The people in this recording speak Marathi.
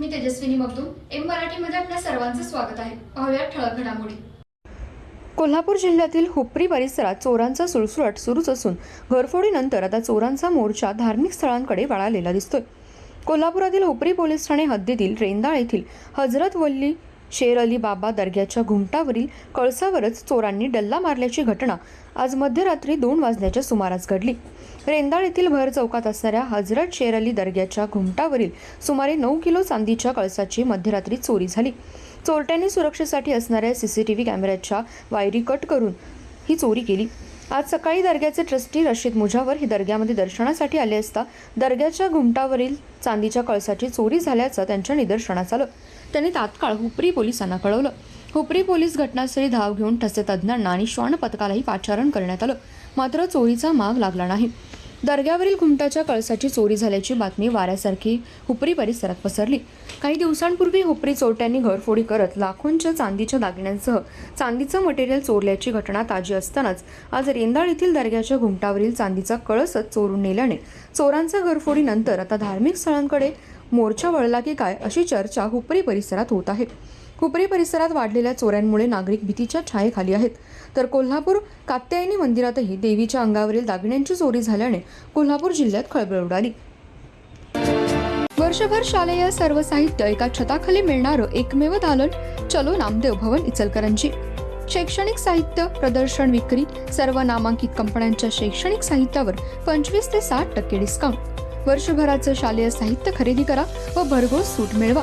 मी तेजस्विनी मगदूम एम मराठीमध्ये आपल्या सर्वांचं स्वागत आहे. पाहूया ठळक घडामोडी. कोल्हापूर जिल्ह्यातील हुपरी परिसरात चोरांचा सुळसुळाट सुरूच असून घरफोडीनंतर आता चोरांचा मोर्चा धार्मिक स्थळांकडे वळालेला दिसतोय. कोल्हापुरातील हुपरी पोलीस ठाणे हद्दीतील रेंदाळ येथील हजरत वल्ली शेर अली बाबा दर्ग्याच्या घुमटावरील कळसावरच चोरांनी डल्ला मारल्याची घटना आज मध्यरात्री दोन वाजण्याच्या सुमारास घडली. रेंदाळ येथील भर चौकात असणाऱ्या हजरत शेर अली दर्ग्याच्या घुमटावरील सुमारे नऊ किलो चांदीच्या कळसाची मध्यरात्री चोरी झाली. चोरट्यांनी सुरक्षेसाठी असणाऱ्या सीसीटीव्ही कॅमेऱ्याच्या वायरी कट करून ही चोरी केली. आज सकाळी दर्ग्याचे ट्रस्टी रशीद मुजावर हे दर्ग्यामध्ये दर्शनासाठी आले असता दर्ग्याच्या घुमटावरील चांदीच्या कळसाची चोरी झाल्याचं त्यांच्या निदर्शनास आलं. त्यांनी तात्काळ हुपरी पोलिसांना कळवलं. हुपरी पोलीस घटनास्थळी धाव घेऊन ठसे तज्ज्ञांना आणि श्वान पथकालाही पाचारण करण्यात आलं. मात्र चोरीचा माग लागला नाही. दर्ग्यावरील घुमटाच्या कळसाची चोरी झाल्याची बातमी वाऱ्यासारखी हुपरी परिसरात पसरली. काही दिवसांपूर्वी हुपरी चोरट्यांनी घरफोडी करत लाखोंच्या चांदीच्या दागिन्यांसह चांदीचं मटेरियल चोरल्याची घटना ताजी असतानाच आज रेंदाळ येथील दर्ग्याच्या घुमटावरील चांदीचा कळसच चोरून नेल्याने चोरांचा घरफोडीनंतर आता धार्मिक स्थळांकडे मोर्चा वळला की काय अशी चर्चा हुपरी परिसरात होत आहे. खुपरी परिसरात वाढलेल्या चोऱ्यांमुळे नागरिक भीतीच्या छायेखाली आहेत. तर कोल्हापूर कात्यायनी मंदिरातही देवीच्या अंगावरील दागिन्यांची चोरी झाल्याने कोल्हापूर जिल्ह्यात खळबळ उडाली. वर्षभर शालेय सर्व साहित्य एका छताखाली मिळणारं एकमेव दालन चलो नामदेव भवन इचलकरंजी. शैक्षणिक साहित्य प्रदर्शन विक्री सर्व नामांकित कंपन्यांच्या शैक्षणिक साहित्यावर पंचवीस ते साठ टक्के डिस्काउंट वर्षभराचं शालेय साहित्य खरेदी करा व भरघोस सूट मिळवा.